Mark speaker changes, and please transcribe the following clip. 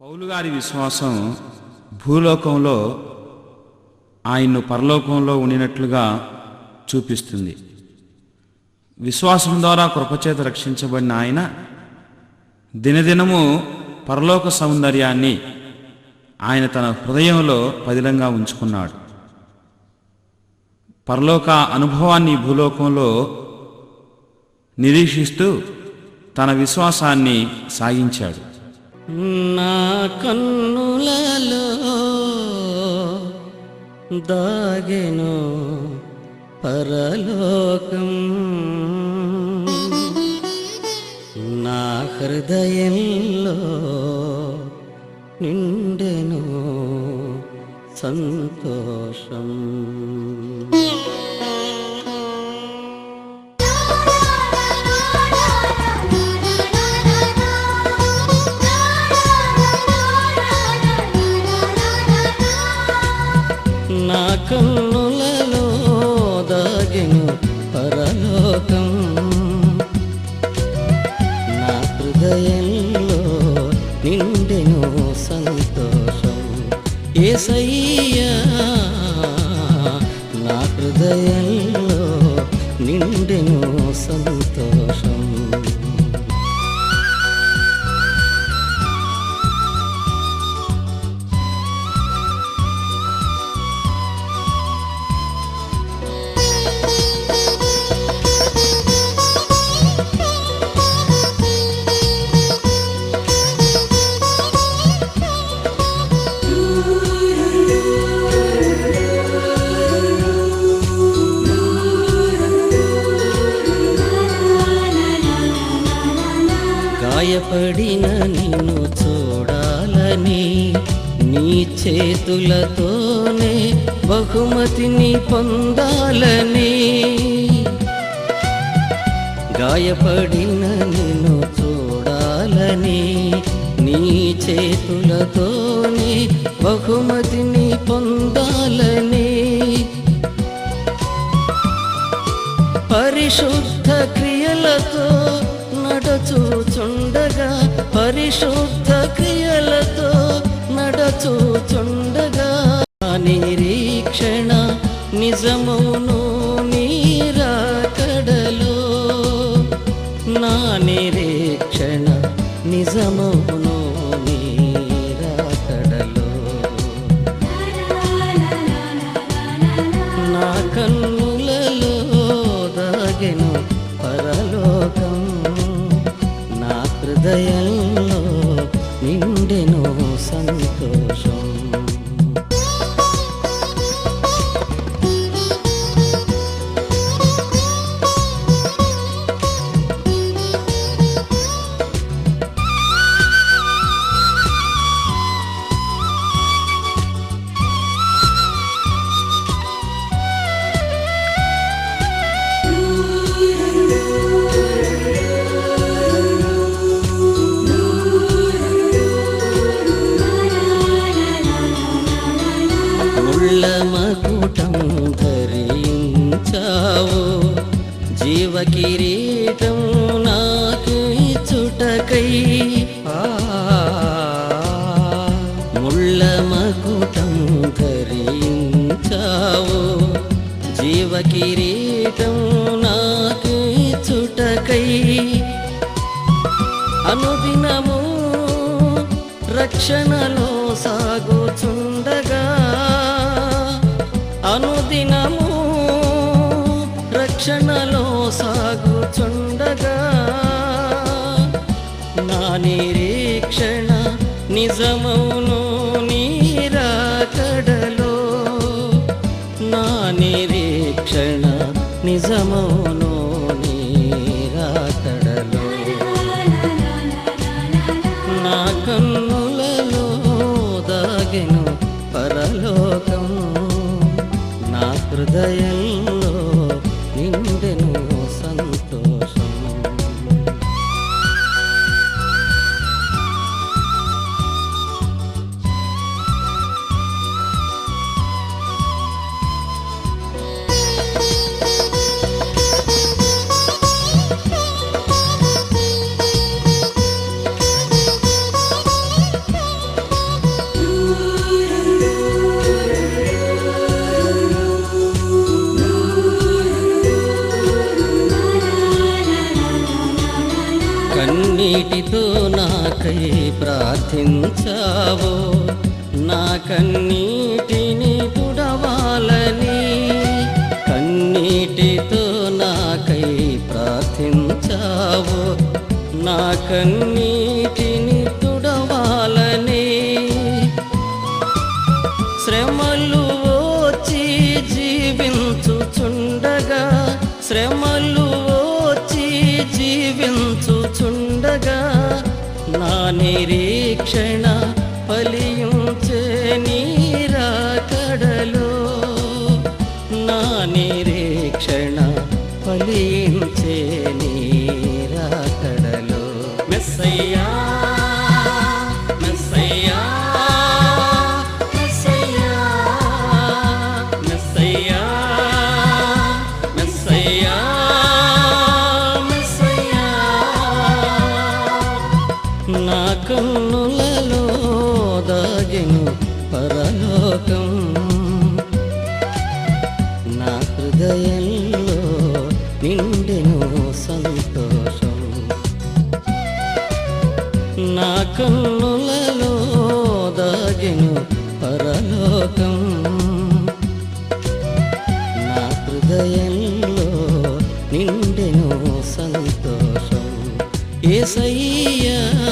Speaker 1: పౌలు గారి విశ్వాసం భూలోకంలో ఆయన్ను పరలోకంలో ఉండినట్లుగా చూపిస్తుంది. విశ్వాసం ద్వారా కృపచేత రక్షించబడిన ఆయన దినదినము పరలోక సౌందర్యాన్ని ఆయన తన హృదయంలో పదిలంగా ఉంచుకున్నాడు. పరలోక అనుభవాన్ని భూలోకంలో నిరీక్షిస్తూ తన విశ్వాసాన్ని సాగించాడు.
Speaker 2: నా కన్నులలో దాగెను పరలోకం. నా హృదయంలో నిండెను సంతోషం. కన్నులలో దాగెను పరలోకం. నా హృదయంలో నిండెను సంతోషం. ఏసయ్యా నా హృదయంలో నిండెను గాయపడిన నిన్ను చూడాలని నీ చేతులతోనే బహుమతిని పొందాలని. గాయపడిన నిన్ను చూడాలని నీ చేతులతోనే బహుమతిని పొందాలని. పరిశుద్ధ క్రియలతో నడచూచు పరిశుద్ధ క్రియలతో నడచుచుండగా. నిరీక్షణ నిజమును నీరాకడలో నా నిరీక్షణ నిజమును నీరాకడలో నా కన్నులలో దాగెను పరలోకం. నా నిండెను కిరీటం నాకు చుటకై ముళ్ళ మకుటం ధరించావు. జీవ కిరీటం నాకు చుటకై అనుదినము రక్షణలో సాగుచుండగా. అనుదినము రక్షణలో సాగుచుండగా నా నిరీక్షణ నిజమౌను నీరాకడలో నా నిరీక్షణ నిజమౌను నీరాకడలో నా కన్నులలో దాగెను పరలోకం నా హృదయంలో ప్రార్థించావో నా కన్నీటిని పుడవాలని కన్నీటితో నాకై ప్రార్థించావో నా కన్నీటిని తుడవాలని శ్రమలు వచ్చి జీవించుచుండగా శ్రమ నిరీక్షణ కన్నులలో దాగెను పరలోకం. నా హృదయంలో నిండెను సంతోషం. నా కన్నులలో దాగెను పరలోకం. నా హృదయంలో నిండెను సంతోషం. ఏసయ్యా